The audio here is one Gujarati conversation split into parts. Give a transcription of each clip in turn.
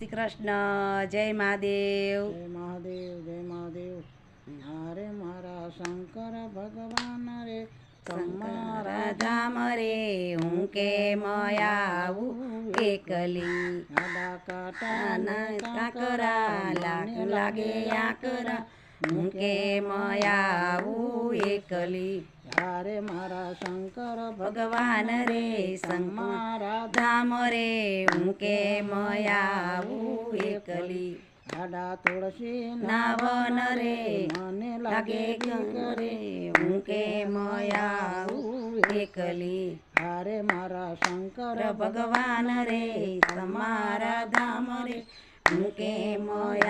શ્રી કૃષ્ણ જય મહાદેવ. જય મહાદેવ જય મહાદેવ. હરે મારા શંકર ભગવાન રે. તમારા ધામ રે હું કેમ આવું એકલી. આડા કાંટાના કાકરા લાગ લાગે આકરા. હું કેમ આવું એકલી. હારે મારા શંકર ભગવાન રે સંગ મારા ધામ રે હું કેમ આવું એકલી? આડા તુળસી નાવન રે મને લાગે કરે હું કે આવું એકલી? હારે મારા શંકર ભગવાન રે તમારા ધામ રે હું કે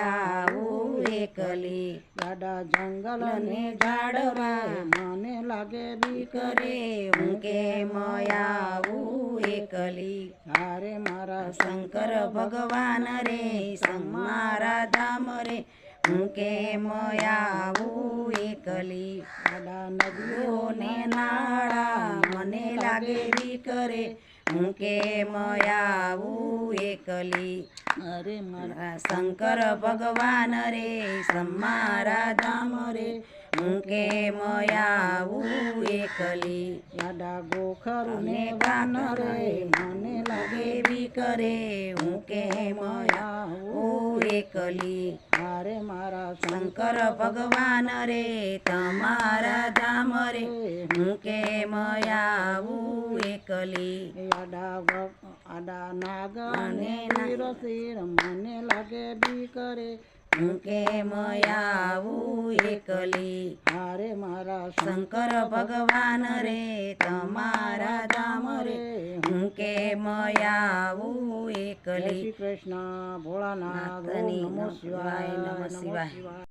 આવું એકલી આડા જંગલ ને ઝાડવા મને લાગે બીક હું કેમ આવું એકલી. હારે મારા શંકર ભગવાન રે મારા ધામ રે હું કેમ આવું એકલી. આડા નદીઓ ને નાળા મને લાગે કરે હું કેમ આવું એકલી. અરે મારા શંકર ભગવાન રે સમારા ધામ રે હું કેમ આવું એકલી લાડા ગોખરું ને બાન રે મને લાગે બી કરે હું કેમ આવું એકલી. મારે મારા શંકર ભગવાન રે તમારા ધામ રે હું કેમ આવું એકલી આડા આડા નાગ અને અને શિર મને લાગે બી કરે હું કેમ આવું એકલી હારે મારા શંકર ભગવાન રે તમારા ધામ રે હું કેમ આવું એકલી કૃષ્ણ ભોળાનાથ શિવાય નમઃ શિવાય. શિવાય